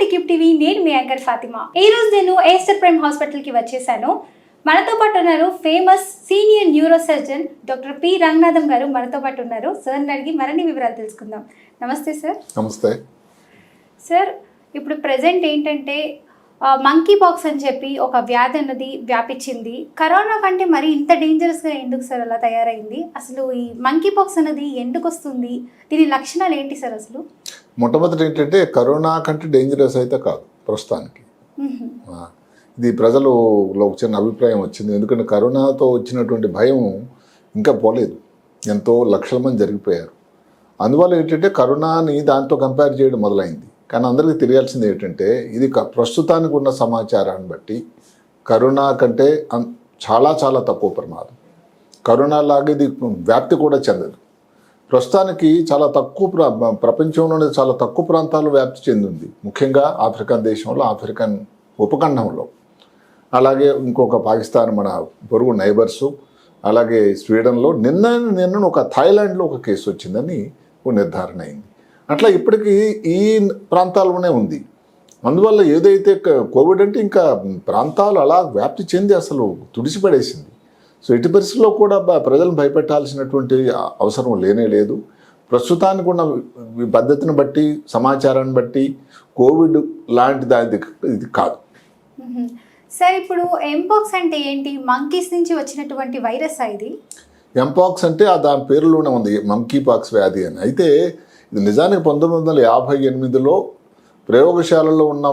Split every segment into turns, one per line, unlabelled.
To keep TV నేను మీ anchor Fatima. ఈ రోజు నేను ఏస్టర్ ప్రైమ్ హాస్పిటల్కి వచ్చేసాను. మనతో పాటు ఉన్నారు famous senior neuro surgeon doctor P Ranganatham గారు మనతో పాటు ఉన్నారు. సార్ని అడిగి మరిన్ని వివరాలు తెలుసుకుందాం. నమస్తే సార్
నమస్తే.
సార్ ఇప్పుడు ప్రజెంట్ ఏంటంటే మంకీ పాక్స్ అని చెప్పి ఒక వ్యాధి అన్నది వ్యాపించింది. కరోనా కంటే మరి ఇంత డేంజరస్గా ఎందుకు సార్ అలా తయారైంది? అసలు ఈ మంకీ పాక్స్ అనేది ఎందుకు వస్తుంది? దీని లక్షణాలు ఏంటి సార్ అసలు?
మొట్టమొదటి ఏంటంటే కరోనా కంటే డేంజరస్ అయితే కాదు ప్రస్తుతానికి. ఇది ప్రజలలో ఒక చిన్న అభిప్రాయం వచ్చింది. ఎందుకంటే కరోనాతో వచ్చినటువంటి భయం ఇంకా పోలేదు. ఎంతో లక్షల మంది జరిగిపోయారు. అందువల్ల ఏంటంటే కరోనాని దాంతో కంపేర్ చేయడం మొదలైంది. కానీ అందరికీ తెలియాల్సింది ఏంటంటే ఇది ప్రస్తుతానికి ఉన్న సమాచారాన్ని బట్టి కరోనా కంటే చాలా చాలా తక్కువ ప్రమాదం. కరోనా లాగా ఇది వ్యాప్తి కూడా చెందదు. ప్రస్తుతానికి చాలా తక్కువ ప్ర ప్రపంచంలోనే చాలా తక్కువ ప్రాంతాల్లో వ్యాప్తి చెందింది. ముఖ్యంగా ఆఫ్రికన్ దేశంలో ఆఫ్రికన్ ఉపఖండంలో. అలాగే ఇంకొక పాకిస్తాన్ మన పొరుగు నైబర్సు అలాగే స్వీడన్లో నిన్న నిన్న ఒక థాయిలాండ్లో ఒక కేసు వచ్చిందని నిర్ధారణ అయింది. అట్లా ఇప్పటికీ ఈ ప్రాంతాల్లోనే ఉంది. అందువల్ల ఏదైతే కోవిడ్ అంటే ఇంకా ప్రాంతాలు అలా వ్యాప్తి చెంది అసలు తుడిసిపడేసింది సో ఎట్టి పరిస్థితుల్లో కూడా ప్రజలను భయపెట్టాల్సినటువంటి అవసరం లేనే లేదు. ప్రస్తుతానికి ఉన్న పద్ధతిని బట్టి సమాచారాన్ని బట్టి కోవిడ్ లాంటి దాని ఇది కాదు.
సార్ ఇప్పుడు ఎంపాక్స్ అంటే ఏంటి? మంకీస్ నుంచి వచ్చినటువంటి వైరస్ ఇది?
ఎంపాక్స్ అంటే ఆ దాని పేరులోనే ఉంది మంకీ పాక్స్ వ్యాధి అని. అయితే ఇది నిజానికి పంతొమ్మిది వందల యాభై ఎనిమిదిలో ప్రయోగశాలలో ఉన్న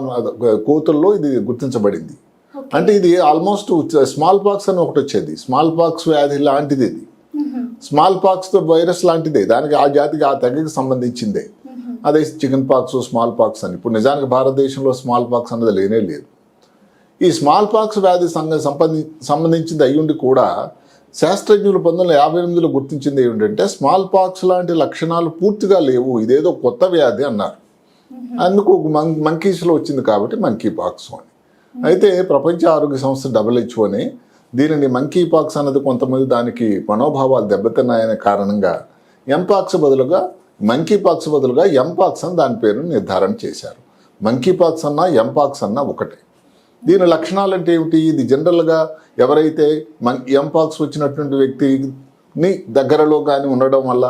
కోతుల్లో ఇది గుర్తించబడింది. అంటే ఇది ఆల్మోస్ట్ స్మాల్ పాక్స్ అని ఒకటి వచ్చేది. స్మాల్ పాక్స్ వ్యాధి లాంటిది ఇది. స్మాల్ పాక్స్తో వైరస్ లాంటిదే. దానికి ఆ జాతికి ఆ తెగకి సంబంధించిందే. అదే చికెన్ పాక్స్ స్మాల్ పాక్స్ అని. ఇప్పుడు నిజానికి భారతదేశంలో స్మాల్ పాక్స్ అనేది లేనే లేదు. ఈ స్మాల్ పాక్స్ వ్యాధి సంబంధి సంబంధించింది అయ్యుండి కూడా శాస్త్రజ్ఞులు పంతొమ్మిది వందల యాభై ఎనిమిదిలో గుర్తించింది ఏమిటంటే స్మాల్ పాక్స్ లాంటి లక్షణాలు పూర్తిగా లేవు. ఇదేదో కొత్త వ్యాధి అన్నారు. అందుకు మం మంకీస్లో వచ్చింది కాబట్టి మంకీ పాక్స్ అని. అయితే ప్రపంచ ఆరోగ్య సంస్థ డబ్ల్యూహెచ్ఓని దీనిని మంకీ పాక్స్ అన్నది కొంతమంది దానికి మనోభావాలు దెబ్బతిన్నాయనే కారణంగా ఎంపాక్స్ బదులుగా మంకీ పాక్స్ బదులుగా ఎంపాక్స్ అని దాని పేరును నిర్ధారణ చేశారు. మంకీ పాక్స్ అన్నా ఎంపాక్స్ అన్నా ఒకటే. దీని లక్షణాలు అంటే ఏమిటి? ఇది జనరల్గా ఎవరైతే మన్ ఎంపాక్స్ వచ్చినటువంటి వ్యక్తిని దగ్గరలో కానీ ఉండడం వల్ల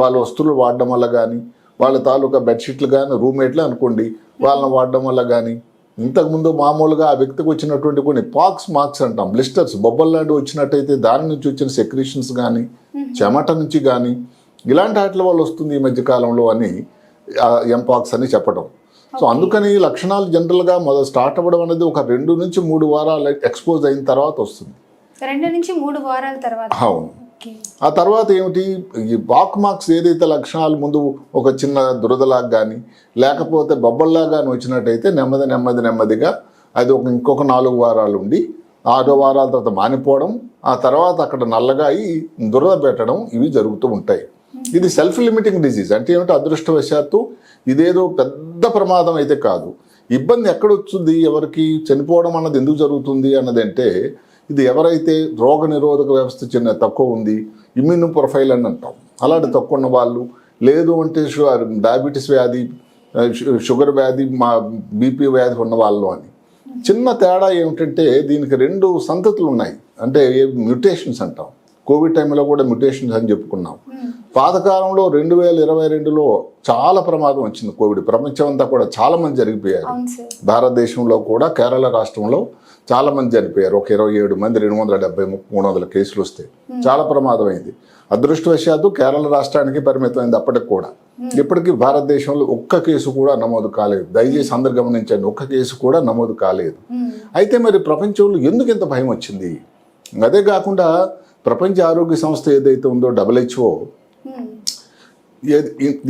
వాళ్ళ వస్తువులు వాడడం వల్ల కానీ వాళ్ళ తాలూకా బెడ్షీట్లు కానీ రూమ్మేట్లు అనుకోండి వాళ్ళని వాడడం వల్ల కానీ ఇంతకుముందు మామూలుగా ఆ వ్యక్తికి వచ్చినటువంటి కొన్ని పాక్స్ మార్క్స్ అంటాం బ్లిస్టర్స్ బొబ్బల్ లాంటివి వచ్చినట్టయితే దాని నుంచి వచ్చిన సెక్రీషన్స్ కానీ చెమట నుంచి కానీ ఇలాంటి వాటి వల్ల వస్తుంది ఈ మధ్య కాలంలో అని ఎంపాక్స్ అని చెప్పడం సో అందుకని లక్షణాలు జనరల్గా మొదలు స్టార్ట్ అవ్వడం అనేది ఒక రెండు నుంచి మూడు వారాలు ఎక్స్పోజ్ అయిన తర్వాత వస్తుంది.
రెండు నుంచి మూడు వారాల తర్వాత.
అవును. ఆ తర్వాత ఏమిటి? ఈ బాక్ మార్క్స్ ఏదైతే లక్షణాలు ముందు ఒక చిన్న దురదలాగా కానీ లేకపోతే బొబ్బల్లాగా కానీ వచ్చినట్టయితే నెమ్మది నెమ్మది నెమ్మదిగా అది ఒక ఇంకొక నాలుగు వారాలు ఉండి ఆరో వారాల తర్వాత మానిపోవడం ఆ తర్వాత అక్కడ నల్లగా అయి దురద పెట్టడం ఇవి జరుగుతూ ఉంటాయి. ఇది సెల్ఫ్ లిమిటింగ్ డిజీజ్ అంటే ఏమిటి? అదృష్టవశాత్తు ఇదేదో పెద్ద ప్రమాదం అయితే కాదు. ఇబ్బంది ఎక్కడొచ్చుంది ఎవరికి చనిపోవడం అన్నది ఎందుకు జరుగుతుంది? అన్నది అంటే ఇది ఎవరైతే రోగ నిరోధక వ్యవస్థ చిన్న తక్కువ ఉంది ఇమ్యూన్ ప్రొఫైల్ అని అంటాం. అలాంటి తక్కువ ఉన్న వాళ్ళు లేదు అంటే డయాబెటీస్ వ్యాధి షుగర్ వ్యాధి మా బీపీ వ్యాధి ఉన్న వాళ్ళు అని. చిన్న తేడా ఏమిటంటే దీనికి రెండు సంతతులు ఉన్నాయి. అంటే మ్యూటేషన్స్ అంటాం. కోవిడ్ టైంలో కూడా మ్యూటేషన్స్ అని చెప్పుకున్నాం. పాతకాలంలో రెండు వేల ఇరవై రెండులో చాలా ప్రమాదం వచ్చింది కోవిడ్. ప్రపంచం అంతా కూడా చాలా మంది జరిగిపోయారు. భారతదేశంలో కూడా కేరళ రాష్ట్రంలో చాలా మంది చనిపోయారు. ఒక ఇరవై ఏడు మంది రెండు వందల డెబ్బై మూడు వందల కేసులు వస్తాయి చాలా ప్రమాదం అయింది అదృష్టవశాత్తు కేరళ రాష్ట్రానికి పరిమితమైంది అప్పటికి కూడా. ఇప్పటికీ భారతదేశంలో ఒక్క కేసు కూడా నమోదు కాలేదు. దయచేసి అందరు గమనించండి ఒక్క కేసు కూడా నమోదు కాలేదు. అయితే మరి ప్రపంచంలో ఎందుకు ఇంత భయం వచ్చింది? అదే కాకుండా ప్రపంచ ఆరోగ్య సంస్థ ఏదైతే ఉందో డబ్ల్యూహెచ్ఓ.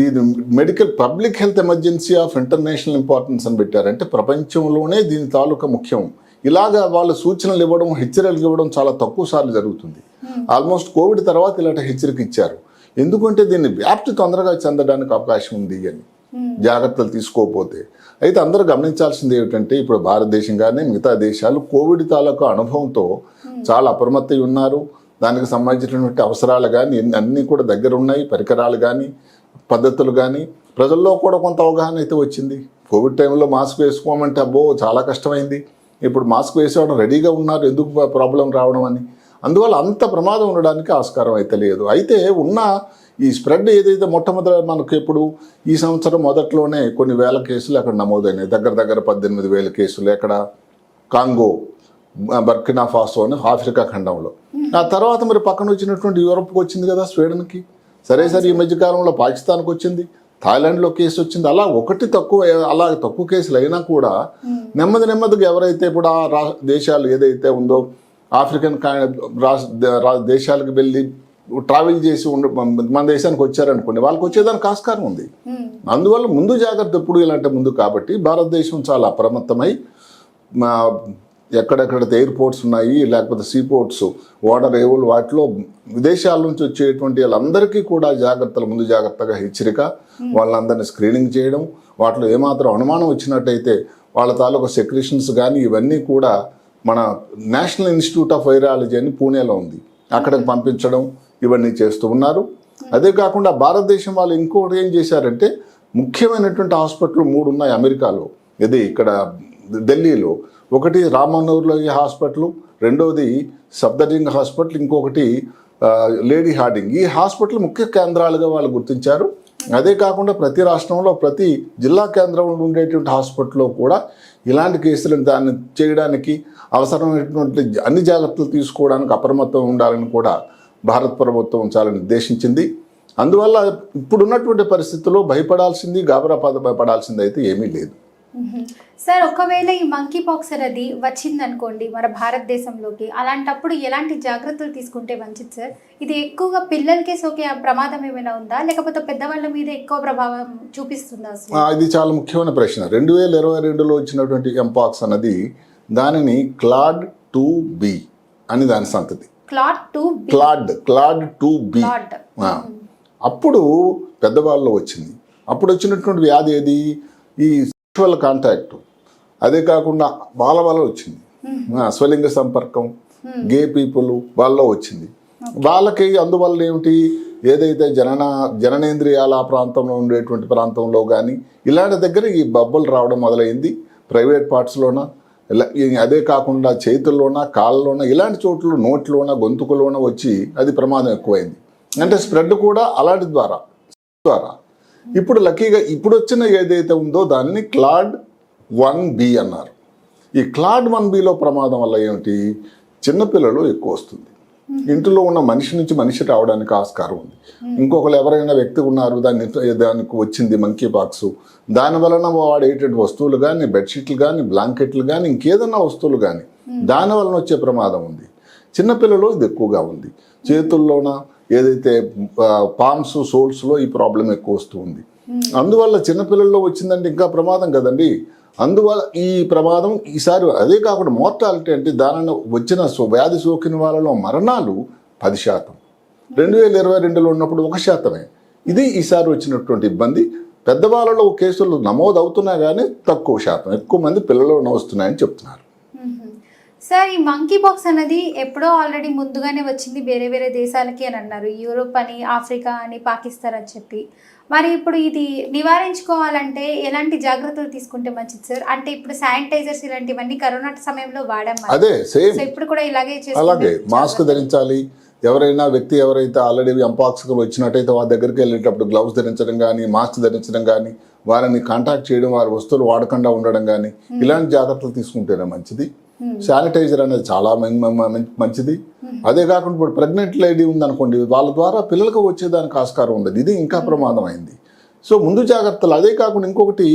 ఇది medical public health emergency of international importance అని పెట్టారంటే ప్రపంచంలోనే దీని తాలూకా ముఖ్యం. ఇలాగా వాళ్ళు సూచనలు ఇవ్వడం హెచ్చరికలు ఇవ్వడం చాలా తక్కువ సార్లు జరుగుతుంది. ఆల్మోస్ట్ కోవిడ్ తర్వాత ఇలాంటి హెచ్చరిక ఇచ్చారు. ఎందుకంటే దీన్ని వ్యాప్తి తొందరగా చెందడానికి అవకాశం ఉంది అని. జాగ్రత్తలు తీసుకోకపోతే. అయితే అందరూ గమనించాల్సింది ఏమిటంటే ఇప్పుడు భారతదేశం కానీ మిగతా దేశాలు కోవిడ్ తాలూకా అనుభవంతో చాలా అప్రమత్తై ఉన్నారు. దానికి సంబంధించినటువంటి అవసరాలు కానీ అన్నీ కూడా దగ్గర ఉన్నాయి పరికరాలు కానీ పద్ధతులు కానీ ప్రజల్లో కూడా కొంత అవగాహన అయితే వచ్చింది. కోవిడ్ టైంలో మాస్క్ వేసుకోమంటే అబ్బో చాలా కష్టమైంది. ఇప్పుడు మాస్క్ వేసేవాడు రెడీగా ఉన్నారు ఎందుకు ప్రాబ్లం రావడం అని. అందువల్ల అంత ప్రమాదం ఉండడానికి ఆస్కారం అయితే లేదు. అయితే ఉన్న ఈ స్ప్రెడ్ ఏదైతే మొట్టమొదట మనకు ఇప్పుడు ఈ సంవత్సరం మొదట్లోనే కొన్ని వేల కేసులు అక్కడ నమోదైనాయి. దగ్గర దగ్గర పద్దెనిమిది వేల కేసులు ఎక్కడ? కాంగో బర్కినా ఫాసో అని ఆఫ్రికా ఖండంలో. ఆ తర్వాత మరి పక్కన వచ్చినటువంటి యూరోప్కి వచ్చింది కదా స్వీడన్కి. సరే సరే ఈ మధ్యకాలంలో పాకిస్తాన్కి వచ్చింది. థాయిలాండ్లో కేసు వచ్చింది అలా ఒకటి తక్కువ అలా తక్కువ కేసులు అయినా కూడా నెమ్మది నెమ్మదిగా ఎవరైతే ఇప్పుడు ఆ రా దేశాలు ఏదైతే ఉందో ఆఫ్రికన్ కా- రా- దేశాలకు వెళ్ళి ట్రావెల్ చేసి ఉండ మన దేశానికి వచ్చారనుకోండి వాళ్ళకి వచ్చేదానికి ఆస్కారం ఉంది. అందువల్ల ముందు జాగ్రత్త ఎప్పుడు ఇలాంటి ముందు కాబట్టి భారతదేశం చాలా అప్రమత్తమై మా ఎక్కడెక్కడైతే ఎయిర్పోర్ట్స్ ఉన్నాయి లేకపోతే సీ పోర్ట్స్ వాటర్ ఏవులు వాటిలో విదేశాల నుంచి వచ్చేటువంటి వాళ్ళందరికీ కూడా జాగ్రత్తలు ముందు జాగ్రత్తగా హెచ్చరిక. వాళ్ళందరినీ స్క్రీనింగ్ చేయడం వాటిలో ఏమాత్రం అనుమానం వచ్చినట్టయితే వాళ్ళ తాలూకు సెక్రేషన్స్ కానీ ఇవన్నీ కూడా మన నేషనల్ ఇన్స్టిట్యూట్ ఆఫ్ వైరాలజీ అని పూణేలో ఉంది. అక్కడికి పంపించడం ఇవన్నీ చేస్తూ ఉన్నారు. అదే కాకుండా భారతదేశం వాళ్ళు ఇంకోటి ఏం చేశారంటే ముఖ్యమైనటువంటి హాస్పిటల్ మూడు ఉన్నాయి అమెరికాలో. ఇది ఇక్కడ ఢిల్లీలో. ఒకటి రామనగర్లో ఈ హాస్పిటల్ రెండవది సఫ్దరింగ్ హాస్పిటల్ ఇంకొకటి లేడీ హార్డింగ్ ఈ హాస్పిటల్ ముఖ్య కేంద్రాలుగా వాళ్ళు గుర్తించారు. అదే కాకుండా ప్రతి రాష్ట్రంలో ప్రతి జిల్లా కేంద్రంలో ఉండేటువంటి హాస్పిటల్లో కూడా ఇలాంటి కేసులను దాన్ని చేయడానికి అవసరమైనటువంటి అన్ని జాగ్రత్తలు తీసుకోవడానికి అప్రమత్తం ఉండాలని కూడా భారత ప్రభుత్వం చాలా నిర్దేశించింది. అందువల్ల ఇప్పుడున్నటువంటి పరిస్థితుల్లో భయపడాల్సింది గాబరా పద పడాల్సింది అయితే ఏమీ లేదు.
సార్ ఒకవేళ ఈ మంకీ పాక్స్ అనేది వచ్చిందనుకోండి మన భారతదేశంలోకి అలాంటప్పుడు ఎలాంటి జాగ్రత్తలు తీసుకుంటే మంచిది సార్? ఇది ఎక్కువగా పిల్లలకే సోకే ఆ ప్రమాదం ఏమైనా ఉందా? లేకపోతే పెద్దవాళ్ళ మీద ఎక్కువ ప్రభావం చూపిస్తుందా
ఇది చాలా ముఖ్యమైన ప్రశ్న. రెండు వేల ఇరవై రెండులో వచ్చినటువంటి ఎంపాక్స్ అన్నది దానిని క్లాడ్ టూ బి అని దాని సంతతి.
Clade two
clade clade two B. అప్పుడు పెద్దవాళ్ళలో వచ్చింది. అప్పుడు వచ్చినటువంటి వ్యాధి ఏది? ఈ సెక్షువల్ కాంటాక్ట్ అదే కాకుండా వాళ్ళ వల్ల వచ్చింది. ఆ, స్వలింగ సంపర్కం గే పీపుల్ వాళ్ళలో వచ్చింది. వాళ్ళకి అందువల్ల ఏమిటి? ఏదైతే జనన జననేంద్రియాల ప్రాంతంలో ఉండేటువంటి ప్రాంతంలో కానీ ఇలాంటి దగ్గర ఈ బబ్బులు రావడం మొదలైంది. ప్రైవేట్ పార్ట్స్లోన అదే కాకుండా చేతుల్లోన కాళ్ళలోన ఇలాంటి చోట్ల నోట్లోన గొంతుకులోన వచ్చి అది ప్రమాదం ఎక్కువైంది. అంటే స్ప్రెడ్ కూడా అలాంటి ద్వారా ద్వారా. ఇప్పుడు లక్కీగా ఇప్పుడు వచ్చిన ఏదైతే ఉందో దాన్ని క్లాడ్ వన్ బి అన్నారు. ఈ క్లాడ్ వన్ బిలో ప్రమాదం వల్ల ఏమిటి? చిన్నపిల్లలు ఎక్కువ వస్తుంది. ఇంటిలో ఉన్న మనిషి నుంచి మనిషి రావడానికి ఆస్కారం ఉంది. ఇంకొకరు ఎవరైనా వ్యక్తి ఉన్నారు దాన్ని దానికి వచ్చింది మంకీ బాక్స్ దాని వలన వాడేటువంటి వస్తువులు కానీ బెడ్షీట్లు కానీ బ్లాంకెట్లు కానీ ఇంకేదన్నా వస్తువులు కానీ దాని వలన వచ్చే ప్రమాదం ఉంది. చిన్నపిల్లలు ఇది ఎక్కువగా ఉంది. చేతుల్లోన? ఏదైతే పామ్స్ సోల్స్లో ఈ ప్రాబ్లం ఎక్కువ వస్తూ ఉంది. అందువల్ల చిన్నపిల్లల్లో వచ్చిందంటే ఇంకా ప్రమాదం కదండి. అందువల్ల ఈ ప్రమాదం ఈసారి అదే కాకుండా మోర్టాలిటీ అంటే దానిలో వచ్చిన సో- వ్యాధి సోకిన వాళ్ళలో మరణాలు పది శాతం. రెండు వేల ఇరవై రెండులో ఉన్నప్పుడు ఒక శాతమే. ఇది ఈసారి వచ్చినటువంటి ఇబ్బంది. పెద్దవాళ్ళలో కేసులు నమోదు అవుతున్నా కానీ తక్కువ శాతం. ఎక్కువ మంది పిల్లలు వస్తున్నాయని చెప్తున్నారు.
సార్ ఈ మంకీ బాక్స్ అనేది ఎప్పుడో ఆల్రెడీ ముందుగానే వచ్చింది వేరే వేరే దేశాలకి అని అన్నారు. యూరోప్ అని ఆఫ్రికా అని పాకిస్తాన్ అని చెప్పి. మరి ఇప్పుడు ఇది నివారించుకోవాలంటే ఎలాంటి జాగ్రత్తలు తీసుకుంటే మంచిది సార్? అంటే ఇప్పుడు శానిటైజర్స్ ఇలాంటివన్నీ కరోనా సమయంలో వాడాం.
అదే సేమ్.
ఇప్పుడు కూడా ఇలాగే
అలాగే మాస్క్ ధరించాలి. ఎవరైనా వ్యక్తి ఎవరైతే ఆల్రెడీ ఎంపాక్స్ వచ్చినట్టయితే వారి దగ్గరికి వెళ్ళేటప్పుడు గ్లౌస్ ధరించడం కానీ మాస్క్ ధరించడం కానీ వారిని కాంటాక్ట్ చేయడం వారి వస్తువులు వాడకుండా ఉండడం కానీ ఇలాంటి జాగ్రత్తలు తీసుకుంటేనే మంచిది. శానిటైజర్ అనేది చాలా మంచిది. అదే కాకుండా ఇప్పుడు ప్రెగ్నెంట్ లేడీ ఉందనుకోండి వాళ్ళ ద్వారా పిల్లలకు వచ్చేదానికి ఆస్కారం ఉండదు. ఇది ఇంకా ప్రమాదం అయింది సో ముందు జాగ్రత్తలు. అదే కాకుండా ఇంకొకటి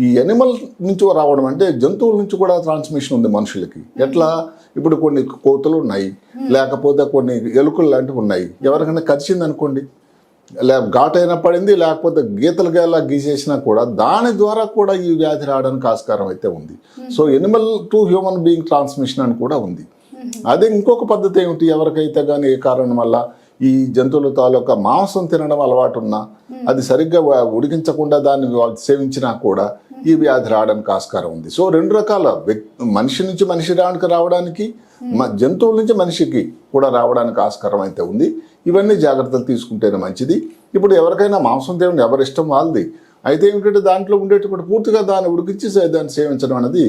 ఈ ఎనిమల్ నుంచి రావడం అంటే జంతువుల నుంచి కూడా ట్రాన్స్మిషన్ ఉంది మనుషులకి. ఎట్లా? ఇప్పుడు కొన్ని కోతులు ఉన్నాయి. లేకపోతే కొన్ని ఎలుకలు లాంటివి ఉన్నాయి. ఎవరికైనా కరిచింది లే ఘాటైనా పడింది లేకపోతే గీతలు గేలా గీసేసినా కూడా దాని ద్వారా కూడా ఈ వ్యాధి రావడానికి ఆస్కారం అయితే ఉంది. So animal to human being transmission అని కూడా ఉంది. అదే ఇంకొక పద్ధతి ఏమిటి? ఎవరికైతే కానీ ఏ కారణం వల్ల ఈ జంతువుల తాలూకా మాంసం తినడం అలవాటు ఉన్నా అది సరిగ్గా ఉడికించకుండా దాన్ని వాళ్ళు సేవించినా కూడా ఈ వ్యాధి రావడానికి ఆస్కారం ఉంది. సో రెండు రకాల మనిషి నుంచి మనిషి రానికి రావడానికి మ- జంతువుల నుంచి మనిషికి కూడా రావడానికి ఆస్కారం అయితే ఉంది. ఇవన్నీ జాగ్రత్తలు తీసుకుంటేనే మంచిది. ఇప్పుడు ఎవరికైనా మాంసం తినడం ఎవరి ఇష్టం వాళ్ళది. అయితే ఏమిటంటే దాంట్లో ఉండేటప్పుడు పూర్తిగా దాన్ని ఉడికించి దాన్ని సేవించడం అనేది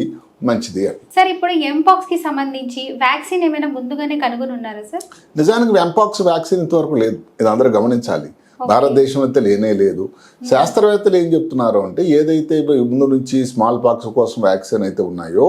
మంచిది
సార్ ఇప్పుడు ఎంపాక్స్కి సంబంధించి వ్యాక్సిన్ ఏమైనా ముందుగానే కనుగొని ఉన్నారా సార్?
నిజానికి వెంపాక్స్ వ్యాక్సిన్ ఇంతవరకు లేదు. ఇది అందరూ గమనించాలి. భారతదేశం అయితే లేనే లేదు. శాస్త్రవేత్తలు ఏం చెప్తున్నారు అంటే ఏదైతే ముందు నుంచి స్మాల్ పాక్స్ కోసం వ్యాక్సిన్ అయితే ఉన్నాయో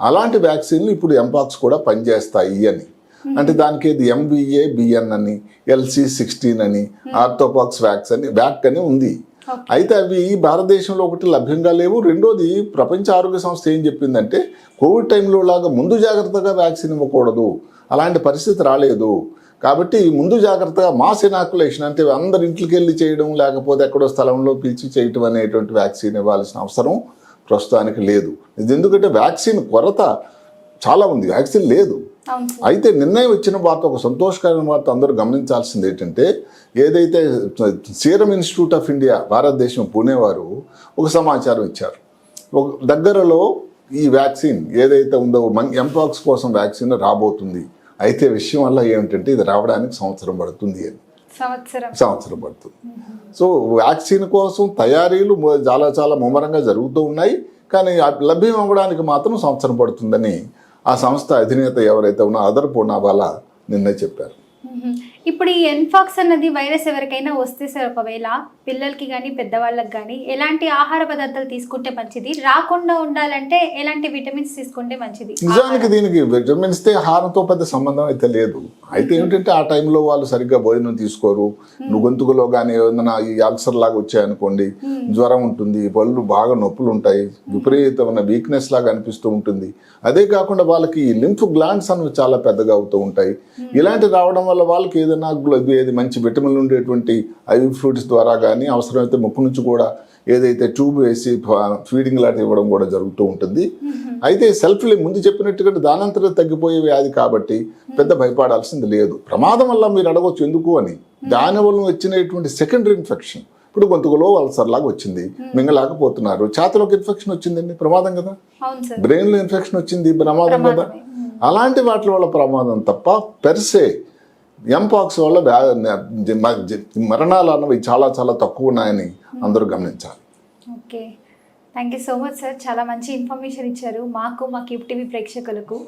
అలాంటి వ్యాక్సిన్లు ఇప్పుడు ఎంపాక్స్ కూడా పనిచేస్తాయి అని. అంటే దానికి ఇది ఎంబీఏ బిఎన్ అని ఎల్సి సిక్స్టీన్ అని ఆర్థోపాక్స్ వ్యాక్స్ అని వ్యాక్ అని ఉంది. అయితే అవి భారతదేశంలో ఒకటి లభ్యంగా లేవు. రెండోది ప్రపంచ ఆరోగ్య సంస్థ ఏం చెప్పిందంటే కోవిడ్ టైంలో లాగా ముందు జాగ్రత్తగా వ్యాక్సిన్ ఇవ్వకూడదు. అలాంటి పరిస్థితి రాలేదు. కాబట్టి ముందు జాగ్రత్తగా మాస్ ఇనాకులేషన్ అంటే అందరి ఇంట్లోకి వెళ్ళి చేయడం లేకపోతే ఎక్కడో స్థలంలో పిలిచి చేయటం అనేటువంటి వ్యాక్సిన్ ఇవ్వాల్సిన అవసరం ప్రస్తుతానికి లేదు. ఇది ఎందుకంటే వ్యాక్సిన్ కొరత చాలా ఉంది వ్యాక్సిన్ లేదు. అయితే నిర్ణయం వచ్చిన వార్త ఒక సంతోషకరమైన వార్త అందరూ గమనించాల్సింది ఏంటంటే ఏదైతే సీరం ఇన్స్టిట్యూట్ ఆఫ్ ఇండియా భారతదేశం పూణే వారు ఒక సమాచారం ఇచ్చారు. ఒక దగ్గరలో ఈ వ్యాక్సిన్ ఏదైతే ఉందో మన్ ఎంపాక్స్ కోసం వ్యాక్సిన్ రాబోతుంది. అయితే విషయం వల్ల ఏమిటంటే ఇది రావడానికి సంవత్సరం పడుతుంది అని.
సంవత్సరం.
సంవత్సరం పడుతుంది. సో వ్యాక్సిన్ కోసం తయారీలు చాలా చాలా ముమ్మరంగా జరుగుతూ ఉన్నాయి. కానీ లభ్యం అవ్వడానికి మాత్రం సంవత్సరం పడుతుందని ఆ సంస్థ అధినేత ఎవరైతే ఉన్నా అదర్ పూర్ణావాలా నిన్నే చెప్పారు.
ఇప్పుడు ఈ ఎన్ఫాక్స్ అన్నది వైరస్ ఎవరికైనా వస్తే సార్ ఒకవేళ పిల్లలకి కానీ పెద్దవాళ్ళకి కానీ ఎలాంటి ఆహార పదార్థాలు తీసుకుంటే మంచిది? రాకుండా ఉండాలంటే ఎలాంటి విటమిన్స్ తీసుకుంటే మంచిది?
నిజానికి దీనికి విటమిన్స్ ఆహారంతో పెద్ద సంబంధం అయితే లేదు. అయితే ఏమిటంటే ఆ టైంలో వాళ్ళు సరిగ్గా భోజనం తీసుకోరు. గొంతుకులో కానీ ఏదైనా ఈ అల్సర్ లాగా వచ్చాయనుకోండి జ్వరం ఉంటుంది పళ్ళు బాగా నొప్పులు ఉంటాయి విపరీతమైన వీక్నెస్ లాగా అనిపిస్తూ ఉంటుంది. అదే కాకుండా వాళ్ళకి లింఫ్ గ్లాండ్స్ అనేవి చాలా పెద్దగా అవుతూ ఉంటాయి. ఇలాంటి రావడం వల్ల వాళ్ళకి ఏదైనా గ్లో- ఏది మంచి విటమిన్లు ఉండేటువంటి ఐవి ఫ్రూట్స్ ద్వారా కానీ అవసరమైతే ముక్కు నుంచి కూడా ఏదైతే ట్యూబ్ వేసి ఫీడింగ్ లాంటి ఇవ్వడం కూడా జరుగుతూ ఉంటుంది. అయితే సెల్ఫ్లీ ముందు చెప్పినట్టుగా దానంతరం తగ్గిపోయే వ్యాధి కాబట్టి పెద్ద భయపడాల్సింది లేదు. ప్రమాదం వల్ల మీరు అడగవచ్చు ఎందుకు అని. దానివల్ల వచ్చినటువంటి సెకండరీ ఇన్ఫెక్షన్ ఇప్పుడు గొంతుకులో అల్సర్ లాగా వచ్చింది. మింగలేకపోతున్నారు. ఛాతలోకి ఇన్ఫెక్షన్ వచ్చిందండి? ప్రమాదం కదా? బ్రెయిన్లో ఇన్ఫెక్షన్ వచ్చింది ప్రమాదం కదా. అలాంటి వాటి వల్ల ప్రమాదం తప్ప పెర్సే ఎంపాక్స్ వల్ల మరణాలు అన్నవి చాలా చాలా తక్కువ ఉన్నాయని అందరూ గమనించాలి.
Okay. Thank you so much sir. చాలా మంచి ఇన్ఫర్మేషన్ ఇచ్చారు. మాకు మా కిప్ టీవీ ప్రేక్షకులకు.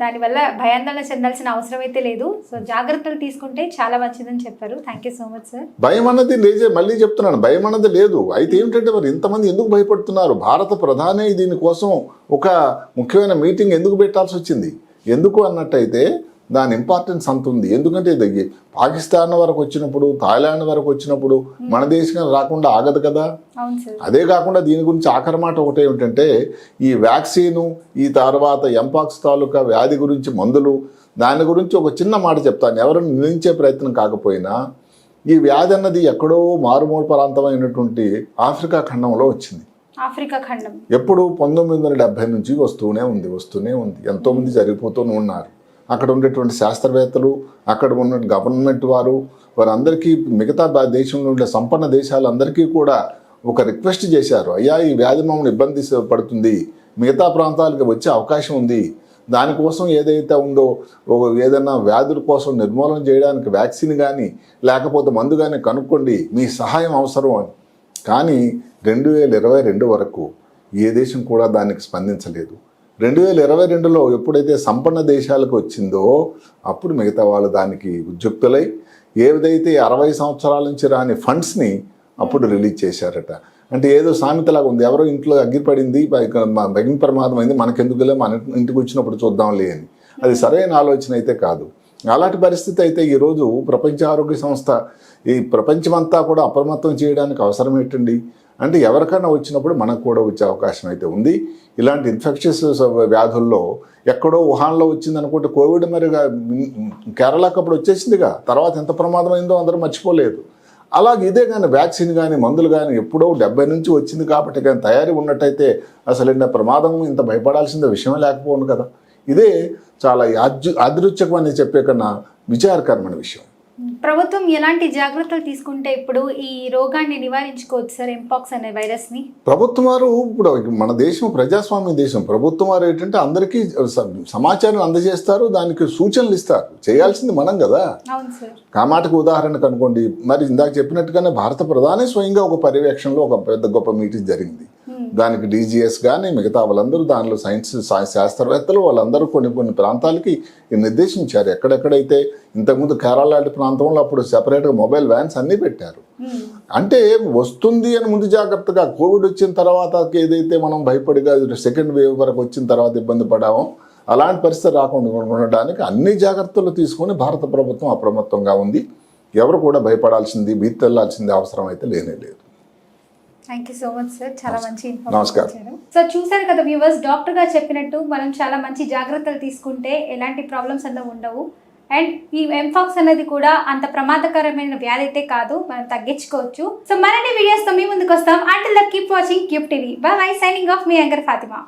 దానివల్ల భయాందోళన చెందాల్సిన అవసరం అయితే లేదు. సో జాగ్రత్తలు తీసుకుంటే చాలా మంచిదని చెప్పారు. Thank you so much sir.
భయం అన్నది లేజే మళ్ళీ చెప్తున్నాను. భయం అన్నది లేదు. అయితే ఏమిటంటే మరి ఇంతమంది ఎందుకు భయపడుతున్నారు? భారత ప్రధాని దీనికోసం ఒక ముఖ్యమైన మీటింగ్ ఎందుకు పెట్టాల్సి వచ్చింది? ఎందుకు అన్నట్టయితే దాని ఇంపార్టెన్స్ అంత ఉంది. ఎందుకంటే ఇది పాకిస్తాన్ వరకు వచ్చినప్పుడు థాయిలాండ్ వరకు వచ్చినప్పుడు మన దేశం రాకుండా ఆగదు కదా? అదే కాకుండా దీని గురించి ఆఖరి మాట ఒకటి ఏమిటంటే ఈ వ్యాక్సిను ఈ తర్వాత ఎంపాక్స్ తాలూకా వ్యాధి గురించి మందులు దాని గురించి ఒక చిన్న మాట చెప్తాను. ఎవరిని నిలించే ప్రయత్నం కాకపోయినా ఈ వ్యాధి అన్నది ఎక్కడో మారుమూల ప్రాంతమైనటువంటి ఆఫ్రికా ఖండంలో వచ్చింది.
ఆఫ్రికా ఖండం.
ఎప్పుడు పంతొమ్మిది వందల డెబ్బై నుంచి వస్తూనే ఉంది వస్తూనే ఉంది. ఎంతోమంది జరిగిపోతూనే ఉన్నారు. అక్కడ ఉండేటువంటి శాస్త్రవేత్తలు అక్కడ ఉన్న గవర్నమెంట్ వారు వారందరికీ మిగతా దేశంలో ఉండే సంపన్న దేశాలందరికీ కూడా ఒక రిక్వెస్ట్ చేశారు. అయ్యా ఈ వ్యాధి మమ్మల్ని ఇబ్బంది పడుతుంది. మిగతా ప్రాంతాలకు వచ్చే అవకాశం ఉంది. దానికోసం ఏదైతే ఉందో ఒక ఏదైనా వ్యాధుల కోసం నిర్మూలన చేయడానికి వ్యాక్సిన్ కానీ లేకపోతే మందు కానీ కనుక్కోండి. మీ సహాయం అవసరం అని. కానీ రెండు వేల ఇరవై రెండు వరకు ఏ దేశం కూడా దానికి స్పందించలేదు. రెండు వేల ఇరవై రెండులో ఎప్పుడైతే సంపన్న దేశాలకు వచ్చిందో అప్పుడు మిగతా వాళ్ళు దానికి ఉద్యుక్తులై ఏదైతే అరవై సంవత్సరాల నుంచి రాని ఫండ్స్ని అప్పుడు రిలీజ్ చేశారట. అంటే ఏదో సామెతలాగా ఉంది. ఎవరో ఇంట్లో అగ్గిపడింది బగిన ప్రమాదం అయింది మనకెందుకులే మన ఇంటికి వచ్చినప్పుడు చూద్దాంలే అని. అది సరైన ఆలోచన అయితే కాదు. అలాంటి పరిస్థితి అయితే ఈరోజు ప్రపంచ ఆరోగ్య సంస్థ ఈ ప్రపంచమంతా కూడా అప్రమత్తం చేయడానికి అవసరం ఏంటండి? అంటే ఎవరికైనా వచ్చినప్పుడు మనకు కూడా వచ్చే అవకాశం అయితే ఉంది. ఇలాంటి ఇన్ఫెక్షన్స్ వ్యాధుల్లో ఎక్కడో వుహాన్లో వచ్చింది అనుకుంటే కోవిడ్ మరి కేరళకు అప్పుడు వచ్చేసిందిగా. తర్వాత ఎంత ప్రమాదమైందో అందరూ మర్చిపోలేదు. అలాగే ఇదే కానీ వ్యాక్సిన్ కానీ మందులు కానీ ఎప్పుడో డెబ్బై నుంచి వచ్చింది కాబట్టి కానీ తయారీ ఉన్నట్టయితే అసలు ఇంత ప్రమాదం ఇంత భయపడాల్సిన విషయమే లేకపోను కదా. ఇదే చాలా యాదృ యాదృచ్ఛికమని చెప్పే కన్నా విచారకరమైన విషయం.
ప్రభుత్వం ఎలాంటి జాగ్రత్తలు తీసుకుంటే ఇప్పుడు ఈ రోగాన్ని నివారించుకోవచ్చు సార్ ఎంపాక్స్ అనే వైరస్ని
ప్రభుత్వం వారు ఇప్పుడు మన దేశం ప్రజాస్వామ్య దేశం. ప్రభుత్వం వారు ఏంటంటే అందరికీ సమాచారం అందజేస్తారు దానికి సూచనలు ఇస్తారు. చేయాల్సింది మనం కదా. కామాటకు ఉదాహరణకు అనుకోండి మరి ఇందాక చెప్పినట్టుగానే భారత ప్రధాని స్వయంగా ఒక పర్యవేక్షణలో ఒక పెద్ద గొప్ప మీటింగ్ జరిగింది. దానికి డీజీఎస్ కానీ మిగతా వాళ్ళందరూ దానిలో సైన్స్ శాస్త్రవేత్తలు వాళ్ళందరూ కొన్ని కొన్ని ప్రాంతాలకి నిర్దేశించారు. ఎక్కడెక్కడైతే ఇంతకుముందు కేరళ లాంటి ప్రాంతంలో అప్పుడు సెపరేట్గా మొబైల్ వ్యాన్స్ అన్నీ పెట్టారు.
మ్మ్.
అంటే వస్తుంది అని ముందు జాగ్రత్తగా కోవిడ్ వచ్చిన తర్వాత ఏదైతే మనం భయపడిగా సెకండ్ వేవ్ వరకు వచ్చిన తర్వాత ఇబ్బంది పడామో అలాంటి పరిస్థితి రాకుండా ఉండడానికి అన్ని జాగ్రత్తలు తీసుకొని భారత ప్రభుత్వం అప్రమత్తంగా ఉంది. ఎవరు కూడా భయపడాల్సింది భీతి తెల్లాల్సింది అవసరం అయితే లేనే లేదు.
Thank you so much sir చాలా మంచి. ఇన్ఫర్మేషన్ సో చూసారు కదా వ్యూవర్స్ డాక్టర్ గారు చెప్పినట్టు మనం చాలా మంచి జాగ్రత్తలు తీసుకుంటే ఎలాంటి ప్రాబ్లమ్స్ అన్న ఉండవు. అండ్ ఈ ఎంఫాక్స్ అనేది కూడా అంత ప్రమాదకరమైన వ్యాధి అయితే కాదు మనం తగ్గించుకోవచ్చు. సో మరిన్ని వీడియోస్తో మీ ముందుకు వస్తాం. Until keep watching Cube TV bye bye signing off మీ యాంకర్ ఫాతిమా.